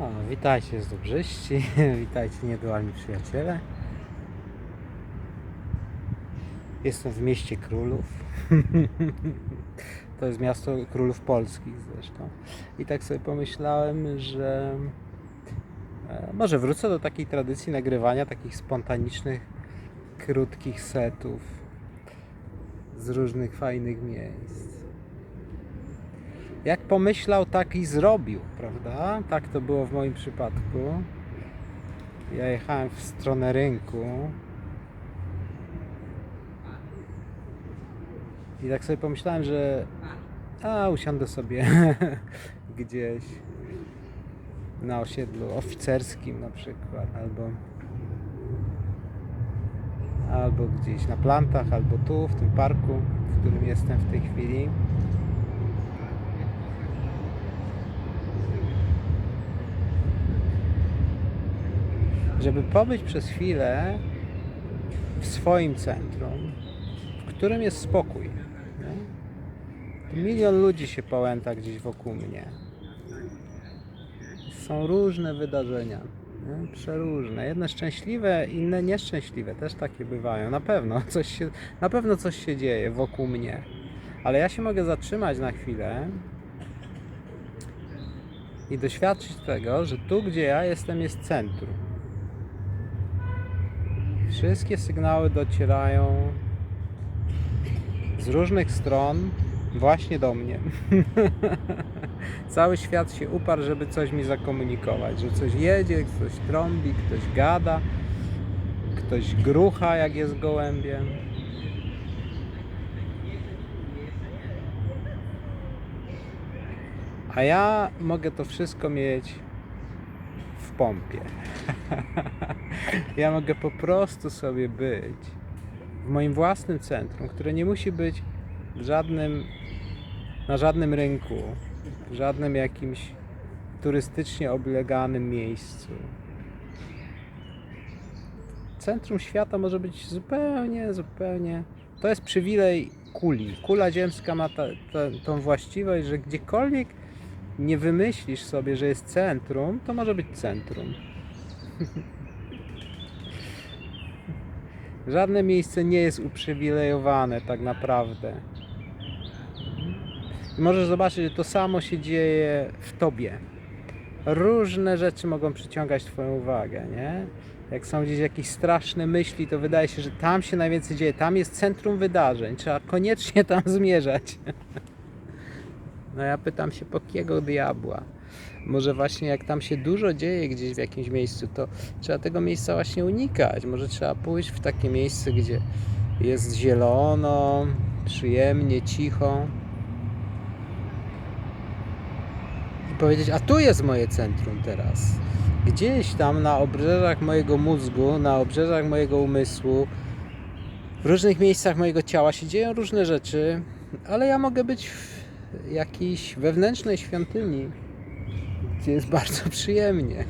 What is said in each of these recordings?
O, witajcie z dobrzyści, witajcie niedualni przyjaciele. Jestem w mieście królów. To jest miasto królów polskich zresztą. I tak sobie pomyślałem, że e, może wrócę do takiej tradycji nagrywania takich spontanicznych, krótkich setów z różnych fajnych miejsc. Jak pomyślał, tak i zrobił, prawda? Tak to było w moim przypadku. Ja jechałem w stronę rynku. I tak sobie pomyślałem, że a usiądę sobie gdzieś na osiedlu oficerskim na przykład, albo albo gdzieś na plantach, albo tu, w tym parku, w którym jestem w tej chwili. Żeby pobyć przez chwilę w swoim centrum, w którym jest spokój. Nie? Milion ludzi się pałęta gdzieś wokół mnie. Są różne wydarzenia. Nie? Przeróżne. Jedne szczęśliwe, inne nieszczęśliwe. Też takie bywają. Na pewno coś się, na pewno coś się dzieje wokół mnie. Ale ja się mogę zatrzymać na chwilę i doświadczyć tego, że tu, gdzie ja jestem, jest centrum. Wszystkie sygnały docierają z różnych stron właśnie do mnie. Cały świat się uparł, żeby coś mi zakomunikować, że coś jedzie, ktoś trąbi, ktoś gada, ktoś grucha, jak jest gołębiem. A ja mogę to wszystko mieć w pompie. ja mogę po prostu sobie być w moim własnym centrum, które nie musi być żadnym, na żadnym rynku, w żadnym jakimś turystycznie obleganym miejscu. Centrum świata może być zupełnie, zupełnie. To jest przywilej kuli. Kula ziemska ma ta, ta, tą właściwość, że gdziekolwiek nie wymyślisz sobie, że jest centrum, to może być centrum. Żadne miejsce nie jest uprzywilejowane tak naprawdę. I możesz zobaczyć, że to samo się dzieje w tobie. Różne rzeczy mogą przyciągać Twoją uwagę, nie? Jak są gdzieś jakieś straszne myśli, to wydaje się, że tam się najwięcej dzieje. Tam jest centrum wydarzeń. Trzeba koniecznie tam zmierzać. No ja pytam się, po kiego diabła? Może właśnie jak tam się dużo dzieje gdzieś w jakimś miejscu, to trzeba tego miejsca właśnie unikać. Może trzeba pójść w takie miejsce, gdzie jest zielono, przyjemnie, cicho. I powiedzieć, a tu jest moje centrum teraz. Gdzieś tam na obrzeżach mojego mózgu, na obrzeżach mojego umysłu, w różnych miejscach mojego ciała się dzieją różne rzeczy, ale ja mogę być w jakiejś wewnętrznej świątyni, gdzie jest bardzo przyjemnie.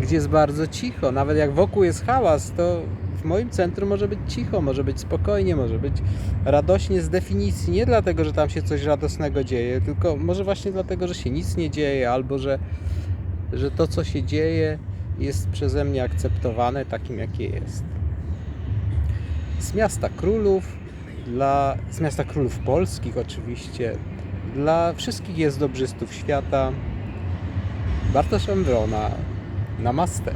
Gdzie jest bardzo cicho. Nawet jak wokół jest hałas, to w moim centrum może być cicho, może być spokojnie, może być radośnie z definicji. Nie dlatego, że tam się coś radosnego dzieje, tylko może właśnie dlatego, że się nic nie dzieje, albo że, że to, co się dzieje, jest przeze mnie akceptowane takim, jakie jest. Z miasta królów, dla, z miasta królów polskich oczywiście, dla wszystkich jest dobrzystów świata. Bartosz Wrona, Namaste.